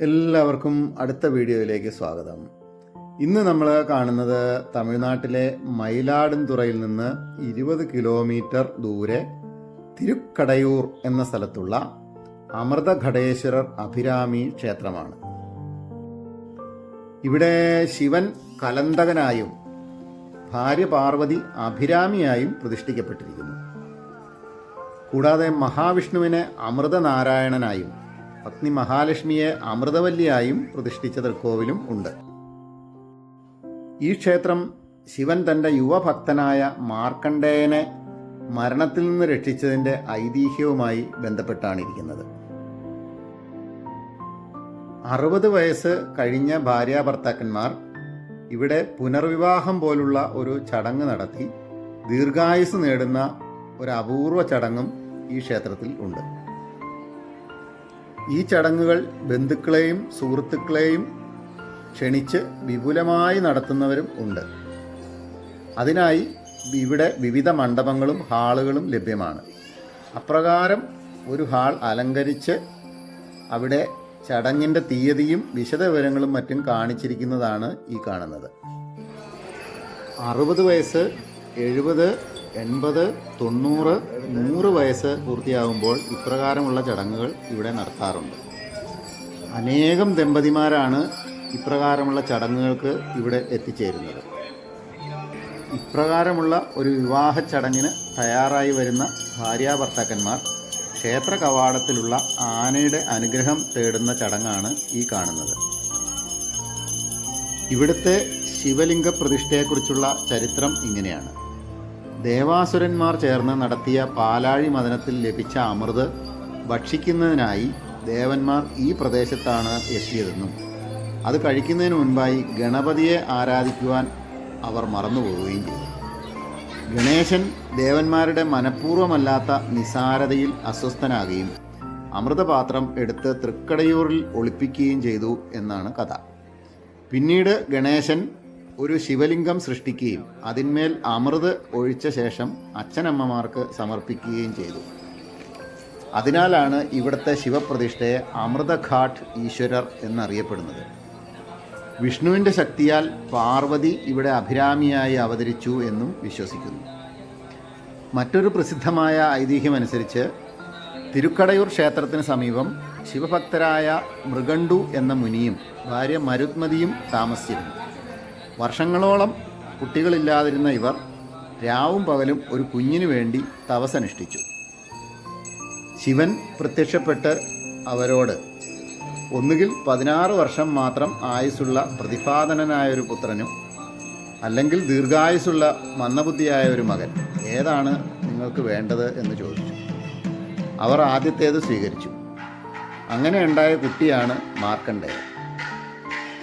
എല്ലാവർക്കും അടുത്ത വീഡിയോയിലേക്ക് സ്വാഗതം. ഇന്ന് നമ്മൾ കാണുന്നത് തമിഴ്നാട്ടിലെ മയിലാടുംതുറയിൽ നിന്ന് ഇരുപത് കിലോമീറ്റർ ദൂരെ തിരുക്കടയൂർ എന്ന സ്ഥലത്തുള്ള അമൃതഘടേശ്വരർ അഭിരാമി ക്ഷേത്രമാണ്. ഇവിടെ ശിവൻ കലന്തകനായും ഭാര്യ പാർവതി അഭിരാമിയായും പ്രതിഷ്ഠിക്കപ്പെട്ടിരിക്കുന്നു. കൂടാതെ മഹാവിഷ്ണുവിനെ അമൃതനാരായണനായും പത്നി മഹാലക്ഷ്മിയെ അമൃതവല്ലിയായും പ്രതിഷ്ഠിച്ച തൃക്കോവിലും ഉണ്ട്. ഈ ക്ഷേത്രം ശിവൻ തന്റെ യുവഭക്തനായ മാർക്കണ്ഡേയനെ മരണത്തിൽ നിന്ന് രക്ഷിച്ചതിന്റെ ഐതിഹ്യവുമായി ബന്ധപ്പെട്ടാണ് ഇരിക്കുന്നത് അറുപത് വയസ്സ് കഴിഞ്ഞ ഭാര്യാഭർത്താക്കന്മാർ ഇവിടെ പുനർവിവാഹം പോലുള്ള ഒരു ചടങ്ങ് നടത്തി ദീർഘായുസ് നേടുന്ന ഒരു അപൂർവ ചടങ്ങും ഈ ക്ഷേത്രത്തിൽ ഉണ്ട്. ഈ ചടങ്ങുകൾ ബന്ധുക്കളെയും സുഹൃത്തുക്കളെയും ക്ഷണിച്ച് വിപുലമായി നടത്തുന്നവരും ഉണ്ട്. അതിനായി ഇവിടെ വിവിധ മണ്ഡപങ്ങളും ഹാളുകളും ലഭ്യമാണ്. അപ്രകാരം ഒരു ഹാൾ അലങ്കരിച്ച് അവിടെ ചടങ്ങിന്റെ തീയതിയും വിശദവിവരങ്ങളും മറ്റും കാണിച്ചിരിക്കുന്നതാണ് ഈ കാണുന്നത്. അറുപത് വയസ്സ് എഴുപത് എൺപത് തൊണ്ണൂറ് നൂറ് വയസ്സ് പൂർത്തിയാകുമ്പോൾ ഇപ്രകാരമുള്ള ചടങ്ങുകൾ ഇവിടെ നടത്താറുണ്ട്. അനേകം ദമ്പതിമാരാണ് ഇപ്രകാരമുള്ള ചടങ്ങുകൾക്ക് ഇവിടെ എത്തിച്ചേരുന്നത്. ഇപ്രകാരമുള്ള ഒരു വിവാഹ ചടങ്ങിന് തയ്യാറായി വരുന്ന ഭാര്യാഭർത്താക്കന്മാർ ക്ഷേത്ര കവാടത്തിലുള്ള ആനയുടെ അനുഗ്രഹം തേടുന്ന ചടങ്ങാണ് ഈ കാണുന്നത്. ഇവിടുത്തെ ശിവലിംഗ പ്രതിഷ്ഠയെക്കുറിച്ചുള്ള ചരിത്രം ഇങ്ങനെയാണ്. ദേവാസുരന്മാർ ചേർന്ന് നടത്തിയ പാലാഴി മദനത്തിൽ ലഭിച്ച അമൃത് ഭക്ഷിക്കുന്നതിനായി ദേവന്മാർ ഈ പ്രദേശത്താണ് എത്തിയതെന്നും അത് കഴിക്കുന്നതിന് മുൻപായി ഗണപതിയെ ആരാധിക്കുവാൻ അവർ മറന്നുപോവുകയും ചെയ്തു. ഗണേശൻ ദേവന്മാരുടെ മനഃപൂർവമല്ലാത്ത നിസാരതയിൽ അസ്വസ്ഥനാകുകയും അമൃതപാത്രം എടുത്ത് തൃക്കടയൂരിൽ ഒളിപ്പിക്കുകയും ചെയ്തു എന്നാണ് കഥ. പിന്നീട് ഗണേശൻ ഒരു ശിവലിംഗം സൃഷ്ടിക്കുകയും അതിന്മേൽ അമൃത് ഒഴിച്ച ശേഷം അച്ഛനമ്മമാർക്ക് സമർപ്പിക്കുകയും ചെയ്തു. അതിനാലാണ് ഇവിടുത്തെ ശിവപ്രതിഷ്ഠയെ അമൃതഘാട്ട് ഈശ്വരർ എന്നറിയപ്പെടുന്നത്. വിഷ്ണുവിന്റെ ശക്തിയാൽ പാർവതി ഇവിടെ അഭിരാമിയായി അവതരിച്ചു എന്നും വിശ്വസിക്കുന്നു. മറ്റൊരു പ്രസിദ്ധമായ ഐതിഹ്യമനുസരിച്ച് തിരുക്കടയൂർ ക്ഷേത്രത്തിന് സമീപം ശിവഭക്തരായ മൃഗണ്ടു എന്ന മുനിയും ഭാര്യ മരുത്മതിയും താമസിച്ചിരുന്നു. വർഷങ്ങളോളം കുട്ടികളില്ലാതിരുന്ന ഇവർ രാവും പകലും ഒരു കുഞ്ഞിനു വേണ്ടി തപസനുഷ്ഠിച്ചു ശിവൻ പ്രത്യക്ഷപ്പെട്ട് അവരോട് ഒന്നുകിൽ പതിനാറ് വർഷം മാത്രം ആയുസ്സുള്ള പ്രതിപാദനനായ ഒരു പുത്രനും അല്ലെങ്കിൽ ദീർഘായുസ്സുള്ള മന്ദബുദ്ധിയായ ഒരു മകൻ ഏതാണ് നിങ്ങൾക്ക് വേണ്ടത്? എന്ന് ചോദിച്ചു. അവർ ആദ്യത്തേത് സ്വീകരിച്ചു. അങ്ങനെ ഉണ്ടായ കുട്ടിയാണ് മാർക്കണ്ഡേയൻ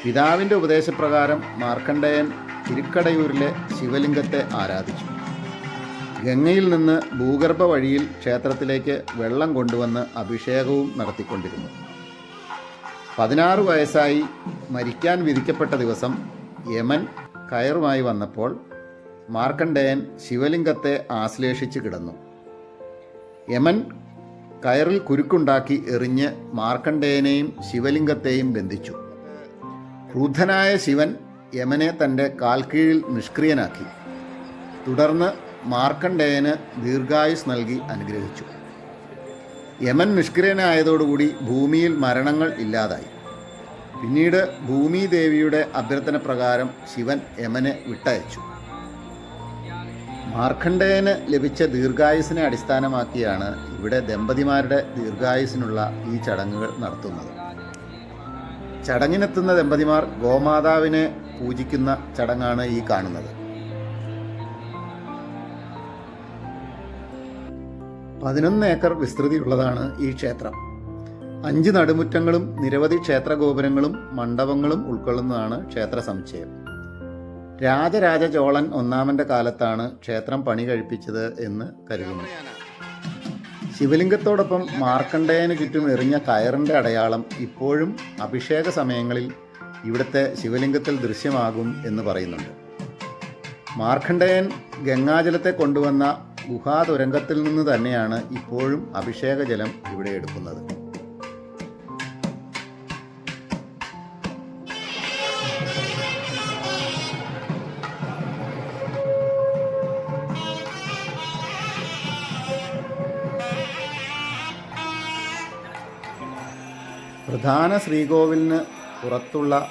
പിതാവിന്റെ ഉപദേശപ്രകാരം മാർക്കണ്ഡേയൻ തിരുക്കടയൂരിലെ ശിവലിംഗത്തെ ആരാധിച്ചു. ഗംഗയിൽ നിന്ന് ഭൂഗർഭ വഴിയിൽ ക്ഷേത്രത്തിലേക്ക് വെള്ളം കൊണ്ടുവന്ന് അഭിഷേകവും നടത്തിക്കൊണ്ടിരുന്നു. പതിനാറ് വയസ്സായി മരിക്കാൻ വിധിക്കപ്പെട്ട ദിവസം യമൻ കയറുമായി വന്നപ്പോൾ മാർക്കണ്ഡേയൻ ശിവലിംഗത്തെ ആശ്ലേഷിച്ച് കിടന്നു. യമൻ കയറിൽ കുരുക്കുണ്ടാക്കി എറിഞ്ഞ് മാർക്കണ്ഡേയനെയും ശിവലിംഗത്തെയും ബന്ധിച്ചു. ക്രുദ്ധനായ ശിവൻ യമനെ തന്റെ കാൽക്കീഴിൽ നിഷ്ക്രിയനാക്കി. തുടർന്ന് മാർക്കണ്ഡേയന് ദീർഘായുസ് നൽകി അനുഗ്രഹിച്ചു. യമൻ നിഷ്ക്രിയനായതോടുകൂടി ഭൂമിയിൽ മരണങ്ങൾ ഇല്ലാതായി. പിന്നീട് ഭൂമിദേവിയുടെ അഭ്യർത്ഥന പ്രകാരം ശിവൻ യമനെ വിട്ടയച്ചു. മാർക്കണ്ഡേയന് ലഭിച്ച ദീർഘായുസിനെ അടിസ്ഥാനമാക്കിയാണ് ഇവിടെ ദമ്പതിമാരുടെ ദീർഘായുസിനുള്ള ഈ ചടങ്ങുകൾ നടത്തുന്നത്. ചടങ്ങിനെത്തുന്ന ദമ്പതിമാർ ഗോമാതാവിനെ പൂജിക്കുന്ന ചടങ്ങാണ് ഈ കാണുന്നത്. പതിനൊന്ന് ഏക്കർ വിസ്തൃതിയുള്ളതാണ് ഈ ക്ഷേത്രം. അഞ്ച് നടുമുറ്റങ്ങളും നിരവധി ക്ഷേത്ര ഗോപുരങ്ങളും മണ്ഡപങ്ങളും ഉൾക്കൊള്ളുന്നതാണ് ക്ഷേത്ര സമുച്ചയം. രാജരാജ ചോളൻ ഒന്നാമന്റെ കാലത്താണ് ക്ഷേത്രം പണി കഴിപ്പിച്ചത് എന്ന് കരുതുന്നു. ശിവലിംഗത്തോടൊപ്പം മാർക്കണ്ഡേയന് ചുറ്റും എറിഞ്ഞ കയറിന്റെ അടയാളം ഇപ്പോഴും അഭിഷേക സമയങ്ങളിൽ ഇവിടുത്തെ ശിവലിംഗത്തിൽ ദൃശ്യമാകും എന്ന് പറയുന്നുണ്ട്. മാർക്കണ്ഡേയൻ ഗംഗാജലത്തെ കൊണ്ടുവന്ന ഗുഹാതുരങ്കത്തിൽ നിന്ന് തന്നെയാണ് ഇപ്പോഴും അഭിഷേക ജലം ഇവിടെ എടുക്കുന്നത്. പ്രധാന ശ്രീകോവിലിന് പുറത്തുള്ള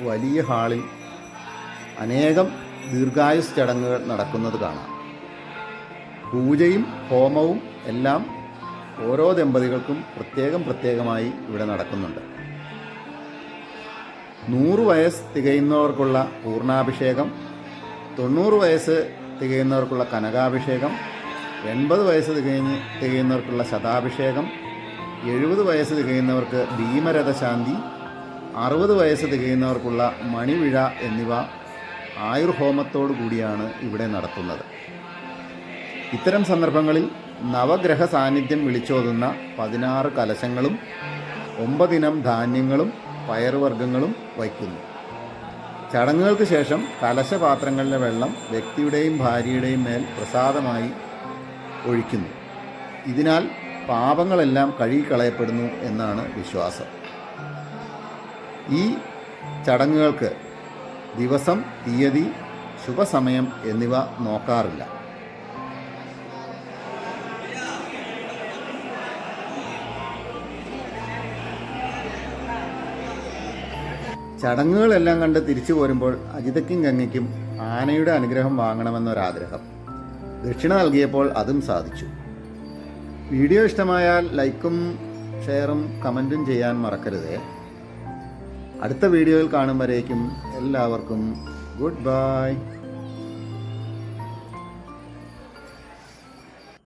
വലിയ ഹാളിൽ അനേകം ദീർഘായുസ് ചടങ്ങുകൾ നടക്കുന്നത് കാണാം. പൂജയും ഹോമവും എല്ലാം ഓരോ ദമ്പതികൾക്കും പ്രത്യേകം പ്രത്യേകമായി ഇവിടെ നടക്കുന്നുണ്ട്. നൂറ് വയസ്സ് തികയുന്നവർക്കുള്ള പൂർണാഭിഷേകം തൊണ്ണൂറ് വയസ്സ് തികയുന്നവർക്കുള്ള കനകാഭിഷേകം എൺപത് വയസ്സ് തികഞ്ഞ് തികയുന്നവർക്കുള്ള ശതാഭിഷേകം എഴുപത് വയസ്സ് തികയുന്നവർക്ക് ഭീമരഥശാന്തി അറുപത് വയസ്സ് തികയുന്നവർക്കുള്ള മണിവിഴ എന്നിവ ആയുർഹോമത്തോടു കൂടിയാണ് ഇവിടെ നടത്തുന്നത്. ഇത്തരം സന്ദർഭങ്ങളിൽ നവഗ്രഹ സാന്നിധ്യം വിളിച്ചോതുന്ന പതിനാറ് കലശങ്ങളും ഒമ്പതിനം ധാന്യങ്ങളും പയറുവർഗങ്ങളും വയ്ക്കുന്നു. ചടങ്ങുകൾക്ക് ശേഷം കലശപാത്രങ്ങളിലെ വെള്ളം വ്യക്തിയുടെയും ഭാര്യയുടെയും മേൽ പ്രസാദമായി ഒഴിക്കുന്നു. ഇതിനാൽ പാപങ്ങളെല്ലാം കഴുകിക്കളയപ്പെടുന്നു എന്നാണ് വിശ്വാസം. ഈ ചടങ്ങുകൾക്ക് ദിവസം തീയതി ശുഭസമയം എന്നിവ നോക്കാറില്ല. ചടങ്ങുകളെല്ലാം കണ്ട് തിരിച്ചു പോരുമ്പോൾ അജിതയ്ക്കും ഗംഗയ്ക്കും ആനയുടെ അനുഗ്രഹം വാങ്ങണമെന്നൊരാഗ്രഹം. ദക്ഷിണ നൽകിയപ്പോൾ അതും സാധിച്ചു. വീഡിയോ ഇഷ്ടമായാൽ ലൈക്കും ഷെയറും കമന്റും ചെയ്യാൻ മറക്കരുത്. അടുത്ത വീഡിയോയിൽ കാണും എല്ലാവർക്കും ഗുഡ് ബൈ.